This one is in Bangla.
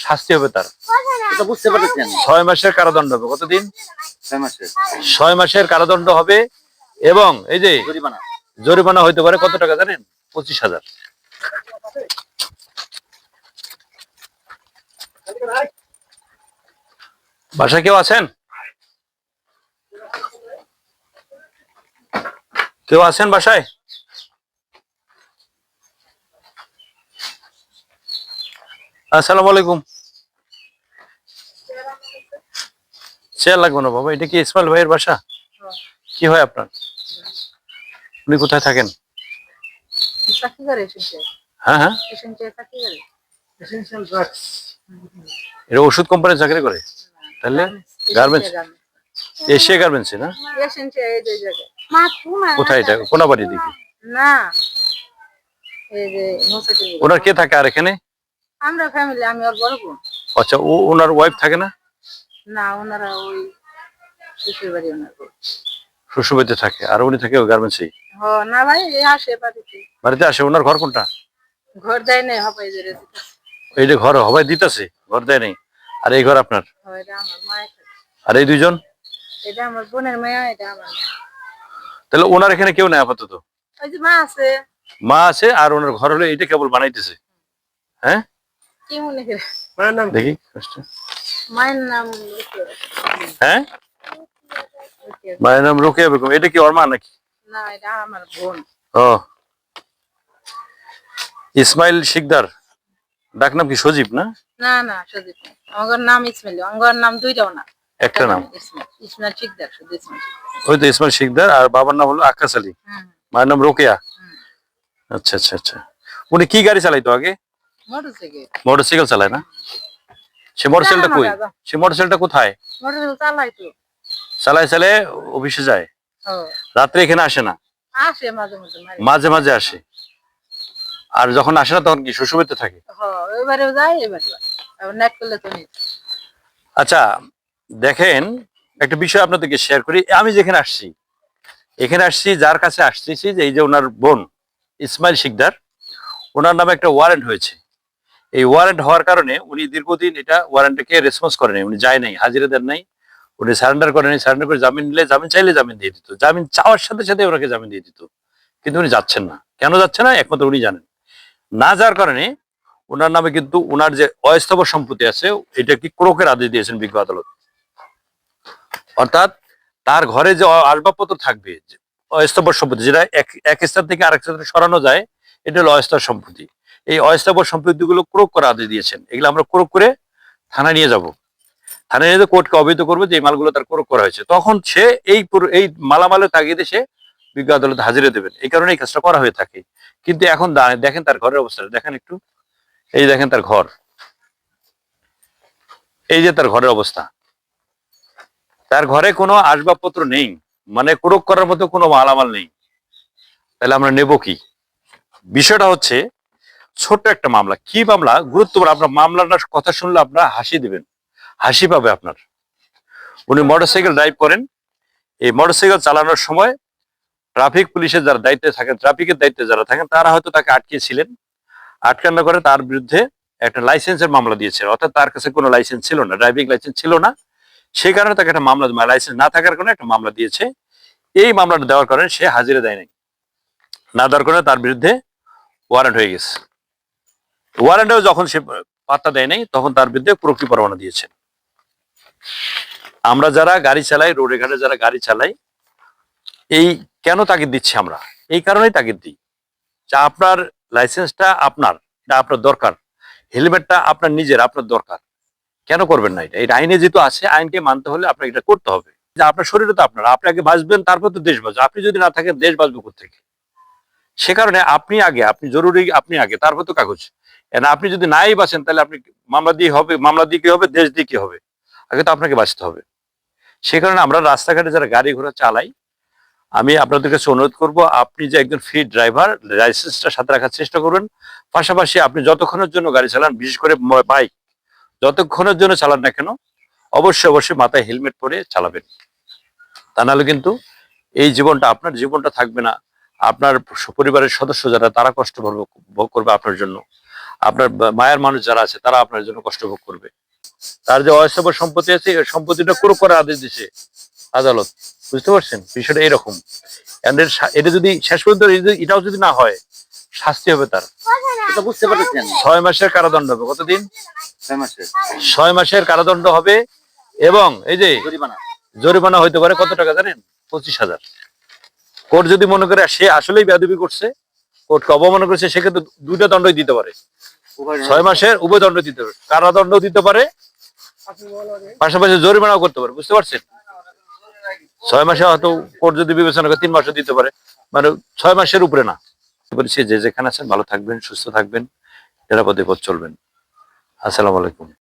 শাস্তি হবে তার। বুঝতে পারতেছেন ছয় মাসের কারাদণ্ড হবে। কতদিন? ছয় মাসে ছয় মাসের কারাদণ্ড হবে এবং এই যে জরিমানা। জরিমানা হইতে পারে কত টাকা জানেন? পঁচিশ হাজার। বাসায় কেউ আছেন? কেউ আছেন বাসায়? আসসালামু আলাইকুম। চেয়ার লাগবে না বাবা এটা কি ইসমাইল ভাইয়ের বাসা? কি হয় আপনার? উনি কোথায় থাকেন? চাকরি করে এসেছে হ্যাঁ হ্যাঁ। এটা ওষুধ কোম্পানি চাকরি করে? তাহলে গার্মেন্টস এশিয়া গার্মেন্টস না? কোথায় এটা? কোনাবাড়ি দিকে? না। ওনার কে থাকে আর এখানে? আমরা ফ্যামিলি আমি ওর বড় বোন। আচ্ছা ও ওনার ওয়াইফ থাকে না? না ওনারা ওই শ্বশুর বাড়ি ওনার। শ্বশুরবাড়িতে থাকে আর উনি থাকে গার্মেন্টসে হ না ভাই এই আসে বাড়িতে। বাড়িতে আসে ওনার ঘর কোনটা? ঘর দেয় নাই হবে যে এই যে ঘর হবাই দিতেছে ঘর দেয় নেই। আর এই ঘর আপনার। আর এই দুইজন? এটা আমার বোনের মেয়ে এটা আমার তাহলে ওনার এখানে কেউ নেই আপাতত? ওই যে মা আছে। মা আছে আর ওনার ঘর হলে এটা কেবল বানাইতেছে। হ্যাঁ? কি মনে করে? দেখি কষ্ট। মায়ের নাম হ্যাঁ? মায়ের নাম রোকেয়া বেগম। এটা কি ওর মা নাকি? না এটা আমার বোন। ও। ইসমাইল শিকদার। ডাক নাম কি? সজীব না? না না সুদীপ আমার নাম ইসমাইল। আমার নাম দুইটাও না। একটা নাম। ইসমাইল। ইসমাইল শিকদার শুধু ইসমাইল ওই তো ইসমাইল শিকদার আর বাবার নাম হলো আকাশ আলী। মায়ের নাম রোকেয়া। আচ্ছা আচ্ছা আচ্ছা। উনি কি গাড়ি চালাইতো আগে? মোটরসাইকেল। মোটরসাইকেল চালায় না? সে মোটরসাইকেলটা কই? সে মোটরসাইকেলটা কোথায়? মোটরসাইকেল চালাই তো। চালায় চালায় অফিসে যায়। রাত্রে এখানে আসে না? আসে মাঝে মাঝে মাঝে মাঝে। আসে। আর যখন আসে না তখন কি শ্বশুরবাড়িতে থাকে? এবারেও যাই এবারে নাইট করলে তো আচ্ছা দেখেন একটা বিষয় আপনাদেরকে শেয়ার করি। আমি যেখানে আসছি এখানে আসছি যার কাছে আসতেছি যে এই যে ওনার বোন ইসমাইল শিকদার ওনার নামে একটা ওয়ারেন্ট হয়েছে। এই ওয়ারেন্ট হওয়ার কারণে উনি দীর্ঘদিন এটা ওয়ারেন্টকে রেসপন্স করে করেনি উনি যায় নাই, হাজিরা দেন নাই, উনি সারেন্ডার করেনি সারেন্ডার করে জামিন নিলে জামিন চাইলে জামিন দিয়ে দিত, জামিন চাওয়ার সাথে সাথে ওনাকে জামিন দিয়ে দিত, কিন্তু উনি যাচ্ছেন না। কেন যাচ্ছে না? একমাত্র উনি জানেন। না যাওয়ার কারণে ওনার নামে কিন্তু ওনার যে অস্থাবর সম্পত্তি আছে, এটা কি ক্রোকের আদেশ দিয়েছেন বিজ্ঞ আদালত। অর্থাৎ তার ঘরে যে আসবাবপত্র থাকবে অস্থাবর সম্পত্তি, যেটা এক এক স্থান থেকে আরেক স্থানে সরানো যায়, এটা হলো অস্থাবর সম্পত্তি। এই অস্থাবর সম্পত্তিগুলো ক্রোক করা আদেশ দিয়েছেন। এগুলো আমরা ক্রোক করে থানায় নিয়ে যাব। থানায় নিয়ে কোর্টকে অবহিত করব যে এই মালগুলো তার ক্রোক করা হয়েছে। তখন সে এই এই মালামালের তাগিদে সে বিজ্ঞ আদালতে হাজিরে দেবেন। এই কারণে এই কাজটা করা হয়ে থাকে। কিন্তু এখন দেখেন তার ঘরের অবস্থা। দেখেন একটু। এই দেখেন তার ঘর। এই যে তার ঘরের অবস্থা। তার ঘরে কোনো আসবাবপত্র নেই। মানে ক্রোক করার মতো কোনো মালামাল নেই। তাহলে আমরা নেব কি? বিষয়টা হচ্ছে ছোট্ট একটা মামলা। কি মামলা? গুরুত্বপূর্ণ। আপনার মামলাটার কথা শুনলে আপনার হাসি দিবেন। হাসি পাবে আপনার। উনি মোটরসাইকেল ড্রাইভ করেন। এই মোটরসাইকেল চালানোর সময় ট্রাফিক পুলিশের যারা দায়িত্বে থাকেন ট্রাফিকের দায়িত্বে যারা থাকেন, তারা হয়তো তাকে আটকিয়েছিলেন আটকানো করে তার বিরুদ্ধে একটা লাইসেন্সের মামলা দিয়েছে অর্থাৎ তার কাছে কোনো লাইসেন্স ছিল না ড্রাইভিং লাইসেন্স ছিল না। সেই কারণে তাকে একটা মামলা লাইসেন্স না থাকার কারণে একটা মামলা দিয়েছে। এই মামলাটা দেওয়ার কারণে সে হাজিরা দেয় নাই। না দেওয়ার কারণে তার বিরুদ্ধে ওয়ারেন্ট হয়ে গেছে। ওয়ারেন্টেও যখন সে পাত্তা দেয় নাই, তখন তার বিরুদ্ধে প্রকৃতি পরমানা দিয়েছে। আমরা যারা গাড়ি চালাই রোডে ঘাটে যারা গাড়ি চালাই, এই কেন তাগিদ দিচ্ছি আমরা? এই কারণেই তাগিদ দিই। যে আপনার লাইসেন্সটা আপনার, এটা আপনার দরকার। হেলমেটটা আপনার নিজের, আপনার দরকার। কেন করবেন না এটা? এটা আইনে যেহেতু আছে, আইনকে মানতে হলে আপনাকে এটা করতে হবে। যে আপনার শরীরে তো আপনার, আপনি আগে বাঁচবেন, তারপর তো দেশ বাঁচবে। আপনি যদি না থাকেন, দেশ বাঁচবে থেকে সে কারণে আপনি আগে, আপনি জরুরি, আপনি আগে, তারপর তো কাগজ। আপনি যদি নাই বাঁচেন তাহলে আপনি মামলা দিয়ে হবে, মামলা দিয়ে কি হবে, দেশ দিয়ে কি হবে? আগে তো আপনাকে বাঁচতে হবে। সে কারণে আমরা রাস্তাঘাটে যারা গাড়ি ঘোড়া চালাই, আমি আপনাদের কাছে অনুরোধ করব, আপনি যে একজন ফিট ড্রাইভার লাইসেন্সটা সাথে রাখার চেষ্টা করবেন পাশাপাশি আপনি যতক্ষণের জন্য গাড়ি চালান, বিশেষ করে বাইক যতক্ষণের জন্য চালান না কেন, অবশ্যই অবশ্যই মাথায় হেলমেট পরে চালাবেন। তা নাহলে কিন্তু এই জীবনটা, আপনার জীবনটা থাকবে না। আপনার পরিবারের সদস্য যারা, তারা কষ্ট ভোগ করবে আপনার জন্য। আপনার মায়ের মানুষ যারা আছে তারা আপনার জন্য কষ্ট ভোগ করবে। তার যে অয়সব সম্পত্তি আছে এই সম্পত্তিটা ক্রোক করার আদেশ দিছে আদালত। বুঝতে পারছেন? বিষয়টা এরকম। এটা যদি শেষ পর্যন্ত এটাও যদি না হয় শাস্তি হবে তার। বুঝতে পারতেছেন? ছয় মাসের কারাদণ্ড হবে। কতদিন? ছয় মাসের। কারাদণ্ড হবে এবং এই যে জরিমানা। হইতে পারে কত টাকা জানেন? পঁচিশ হাজার। কোর্ট যদি মনে করে সে আসলেই বেদবি করছে কোর্টকে অবমাননা করেছে সেক্ষেত্রে দুইটা দণ্ডই দিতে পারে। ছয় মাসের উভয়দণ্ড দিতে পারে কারাদণ্ড দিতে পারে? পাশাপাশি জরিমানাও করতে পারে বুঝতে পারছেন? ছয় মাসে হয়তো কোর্ট যদি বিবেচনা করে তিন মাসও দিতে পারে। মানে ছয় মাসের উপরে না। বলছি যে যেখানে আছেন ভালো থাকবেন সুস্থ থাকবেন নিরাপদে পথ চলবেন। আসসালামু আলাইকুম।